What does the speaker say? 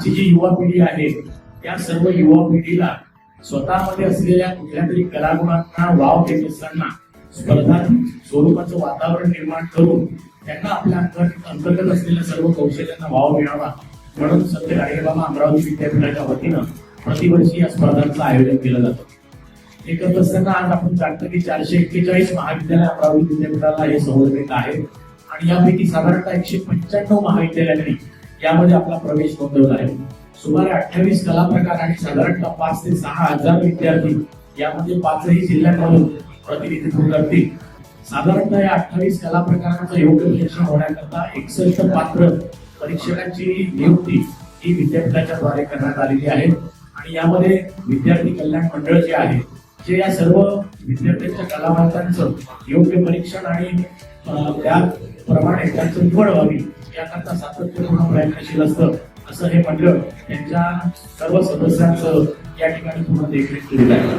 आजची जी युवा पिढी आहे त्या सर्व युवा पिढीला स्वतःमध्ये असलेल्या कुठल्या तरी कलागुणांना वाव देत असताना स्पर्धा स्वरूपाचं वातावरण निर्माण करून त्यांना आपल्या अंतर्गत असलेल्या सर्व कौशल्यांना वाव मिळावा म्हणून सत्य गाडगेबाबा अमरावती विद्यापीठाच्या वतीनं प्रतिवर्षी या स्पर्धांचं आयोजन केलं जातं. हे करत असताना आज आपण जाणतो की चारशे एक्केचाळीस महाविद्यालय अमरावती विद्यापीठाला हे समर्पित आहे. आणि यापैकी साधारणतः एकशे पंच्याण्णव महाविद्यालयांनी यामध्ये आपला प्रवेश नोंदवला आहे. सुमारे अठ्ठावीस कला प्रकार आणि साधारणतः पाच ते सहा हजार विद्यार्थी यामध्ये पाचही जिल्ह्यांमधून प्रतिनिधित्व करतील. साधारणतः या अठ्ठावीस कला प्रकारांचं योग्य परीक्षण होण्याकरता एकसष्ट पात्र परीक्षकांची नियुक्ती ही विद्यापीठाच्या द्वारे करण्यात आलेली आहे. आणि यामध्ये विद्यार्थी कल्याण मंडळ जे आहे जे या सर्व विद्यार्थ्यांच्या कलावंतांचं योग्य परीक्षण आणि त्याप्रमाणे त्यांचं निवड व्हावी याकरता सातत्यपूर्ण प्रयत्नशील असतं असं हे मंडळ त्यांच्या सर्व सदस्यांचं या ठिकाणी पूर्ण देखरेख केली आहे.